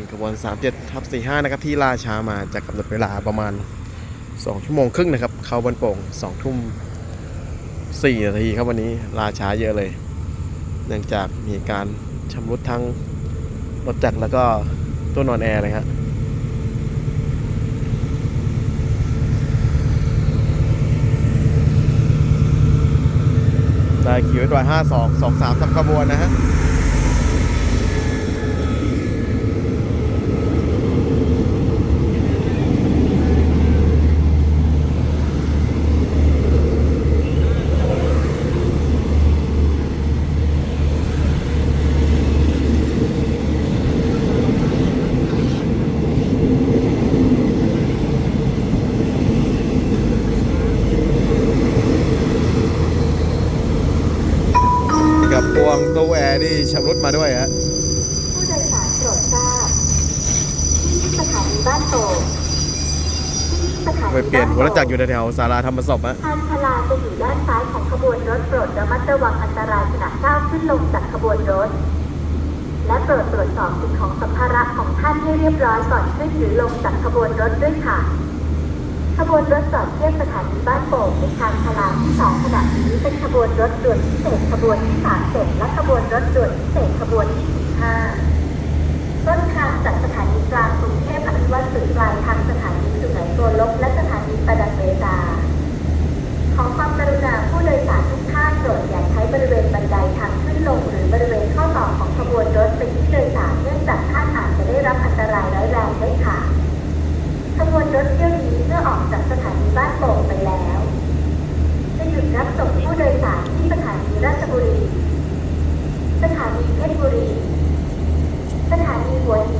เป็นขบวน 37ทับ45 นะครับ ที่ล่าช้ามาจากกำหนดเวลาประมาณ 2 ชั่วโมงครึ่งนะครับ เข้าบันโป่ง 2 ทุ่ม 4 นาทีครับวันนี้ล่าช้าเยอะเลย เนื่องจากมีการชำรุดทั้งรถจักรแล้วก็ตัวนอนแอร์เลยครับได้คิวด้วย52 23ทับขบวนนะฮะ วงตู้แอร์ที่ชำรุดมาด้วยฮะผู้โดยสารโปรดทราบที่สถานีบ้านโป่งที่สถานีไปเปลี่ยนหัวรถจักรอยู่แถวๆศาลาธรรมศพฮะทางพลาจะอยู่ด้านซ้ายของขบวนรถโปรดระมัดระวังอันตรายขณะก้าวขึ้นลงจากขบวนรถ และโปรดตรวจสอบสิ่งของสัมภาระของท่านให้เรียบร้อยก่อนขึ้นหรือลงจากขบวนรถด้วยค่ะ ขบวนรถจอดเทียบสถานีบ้านโป่งในทางพลาที่สองขณะนี้เป็นขบวนรถด่วนพิเศษขบวนที่สามเจ็ดและขบวนรถด่วนพิเศษขบวนที่สิบห้าต้นทางจากสถานีกลางกรุงเทพอภิวัตสื่อปลายทางสถานีสุไหงโกลกและสถานีประดังเบตาขอความกรุณาผู้โดยสารทุกท่านโปรดอย่าใช้บริเวณบันไดทางขึ้นลงหรือบริเวณข้อต่อของขบวนรถเป็นที่โดยสารเนื่องจากท่านอาจจะได้รับอันตรายร้ายแรงได้ค่ะขบวนรถเที่ยวนี้เมื่อออกจากสถานีบ้านโป่งไปแล้ว จะหยุดรับส่งผู้โดยสารที่สถานีราชบุรี สถานีเพชรบุรี สถานีหัวหิน